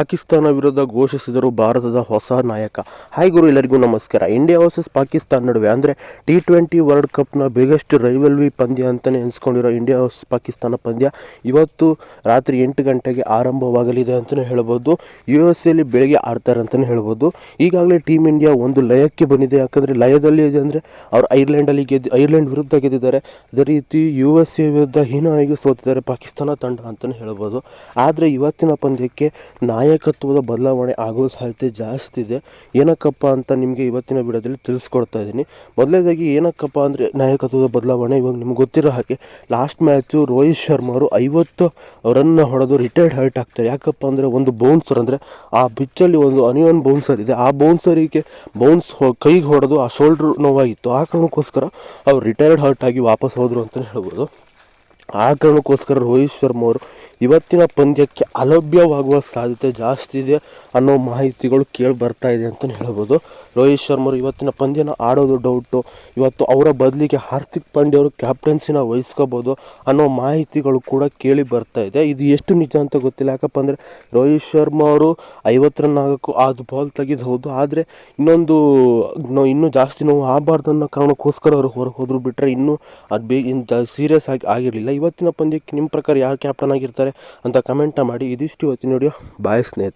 ಪಾಕಿಸ್ತಾನ ವಿರುದ್ಧ ಘೋಷಿಸಿದರು ಭಾರತದ ಹೊಸ ನಾಯಕ. ಹಾಯ್ ಗುರು, ಎಲ್ಲರಿಗೂ ನಮಸ್ಕಾರ. ಇಂಡಿಯಾ ವರ್ಸಸ್ ಪಾಕಿಸ್ತಾನ ನಡುವೆ ಅಂದರೆ ಟಿ ಟ್ವೆಂಟಿ ವರ್ಲ್ಡ್ ಕಪ್ನ ಬಿಗ್ಗೆಸ್ಟ್ ರೈವಲ್ವಿ ಪಂದ್ಯ ಅಂತಲೇ ಎನಿಸ್ಕೊಂಡಿರೋ ಇಂಡಿಯಾ ವರ್ಸಸ್ ಪಾಕಿಸ್ತಾನ ಪಂದ್ಯ ಇವತ್ತು ರಾತ್ರಿ ಎಂಟು ಗಂಟೆಗೆ ಆರಂಭವಾಗಲಿದೆ ಅಂತಲೇ ಹೇಳ್ಬೋದು. ಯು ಎಸ್ ಎಲ್ಲಿ ಬೆಳಗ್ಗೆ ಆಡ್ತಾರೆ ಅಂತಲೇ ಹೇಳ್ಬೋದು. ಈಗಾಗಲೇ ಟೀಮ್ ಇಂಡಿಯಾ ಒಂದು ಲಯಕ್ಕೆ ಬಂದಿದೆ. ಯಾಕಂದರೆ ಲಯದಲ್ಲಿ ಇದೆ ಅಂದರೆ ಅವರು ಐರ್ಲೆಂಡಲ್ಲಿ ಗೆದ್ದು ಐರ್ಲೆಂಡ್ ವಿರುದ್ಧ ಗೆದ್ದಿದ್ದಾರೆ. ಅದೇ ರೀತಿ ಯು ಎಸ್ ಎ ವಿರುದ್ಧ ಹೀನಾಯಿಗೆ ಸೋತಿದ್ದಾರೆ ಪಾಕಿಸ್ತಾನ ತಂಡ ಅಂತಲೇ ಹೇಳ್ಬೋದು. ಆದರೆ ಇವತ್ತಿನ ಪಂದ್ಯಕ್ಕೆ ನಾಯಕತ್ವದ ಬದಲಾವಣೆ ಆಗೋ ಸಾಧ್ಯತೆ ಜಾಸ್ತಿ ಇದೆ. ಏನಕ್ಕಪ್ಪ ಅಂತ ನಿಮಗೆ ಇವತ್ತಿನ ವಿಡಿಯೋದಲ್ಲಿ ತಿಳಿಸ್ಕೊಡ್ತಾ ಇದ್ದೀನಿ. ಮೊದಲನೇದಾಗಿ ಏನಕ್ಕಪ್ಪ ಅಂದರೆ ನಾಯಕತ್ವದ ಬದಲಾವಣೆ ಇವಾಗ ನಿಮ್ಗೆ ಗೊತ್ತಿರೋ ಹಾಗೆ ಲಾಸ್ಟ್ ಮ್ಯಾಚು ರೋಹಿತ್ ಶರ್ಮಾ ಅವರು ಐವತ್ತು ರನ್ನ ಹೊಡೆದು ರಿಟೈರ್ಡ್ ಹರ್ಟ್ ಆಗ್ತಾರೆ ಯಾಕಪ್ಪ ಅಂದರೆ ಒಂದು ಬೌನ್ಸರ್ ಅಂದರೆ ಆ ಪಿಚ್ಚಲ್ಲಿ ಒಂದು ಅನಿಯನ್ ಬೌನ್ಸರ್ ಇದೆ. ಆ ಬೌನ್ಸರಿಗೆ ಬೌನ್ಸ್ ಕೈಗೆ ಹೊಡೆದು ಆ ಶೋಲ್ಡ್ರ್ ನೋವಾಗಿತ್ತು. ಆ ಕಾರಣಕ್ಕೋಸ್ಕರ ಅವ್ರು ರಿಟೈರ್ಡ್ ಹರ್ಟ್ ಆಗಿ ವಾಪಸ್ ಹೋದರು ಅಂತಲೇ ಹೇಳ್ಬೋದು. ಆ ಕಾರಣಕ್ಕೋಸ್ಕರ ರೋಹಿತ್ ಶರ್ಮಾ ಅವರು ಇವತ್ತಿನ ಪಂದ್ಯಕ್ಕೆ ಅಲಭ್ಯವಾಗುವ ಸಾಧ್ಯತೆ ಜಾಸ್ತಿ ಇದೆ ಅನ್ನೋ ಮಾಹಿತಿಗಳು ಕೇಳಿ ಬರ್ತಾ ಇದೆ ಅಂತಲೇ ಹೇಳ್ಬೋದು. ರೋಹಿತ್ ಶರ್ಮರು ಇವತ್ತಿನ ಪಂದ್ಯನ ಆಡೋದು ಡೌಟು ಇವತ್ತು ಅವರ ಬದಲಿಗೆ ಹಾರ್ದಿಕ್ ಪಾಂಡ್ಯ ಅವರು ಕ್ಯಾಪ್ಟನ್ಸಿನ ವಹಿಸ್ಕೋಬೋದು ಅನ್ನೋ ಮಾಹಿತಿಗಳು ಕೂಡ ಕೇಳಿ ಬರ್ತಾ ಇದೆ. ಇದು ಎಷ್ಟು ನಿಜ ಅಂತ ಗೊತ್ತಿಲ್ಲ. ಯಾಕಪ್ಪ ಅಂದರೆ ರೋಹಿತ್ ಶರ್ಮಾ ಅವರು ಐವತ್ತು ರನ್ ಆಗೋಕ್ಕೂ ಅದು ಬಾಲ್ ತೆಗೆದು ಹೌದು ಆದರೆ ಇನ್ನೊಂದು ಇನ್ನೂ ಜಾಸ್ತಿ ನೋವು ಆಗಬಾರ್ದು ಅನ್ನೋ ಕಾರಣಕ್ಕೋಸ್ಕರ ಅವರು ಹೊರಗೆ ಹೋದ್ರು ಬಿಟ್ಟರೆ ಇನ್ನೂ ಅದು ಬೇ ಇನ್ನು ಸೀರಿಯಸ್ ಆಗಿ ಆಗಿರಲಿಲ್ಲ. ಇವತ್ತಿನ ಪಂದ್ಯಕ್ಕೆ ನಿಮ್ಮ ಪ್ರಕಾರ ಯಾರು ಕ್ಯಾಪ್ಟನ್ ಆಗಿರ್ತಾರೆ? ಅಂತ ಕಮೆಂಟ್ನ ಮಾಡಿ ಇದಿಷ್ಟು ಇವತ್ತಿನ ವಿಡಿಯೋ ಬಾಯ್ ಸ್ನೇಹಿತರೆ.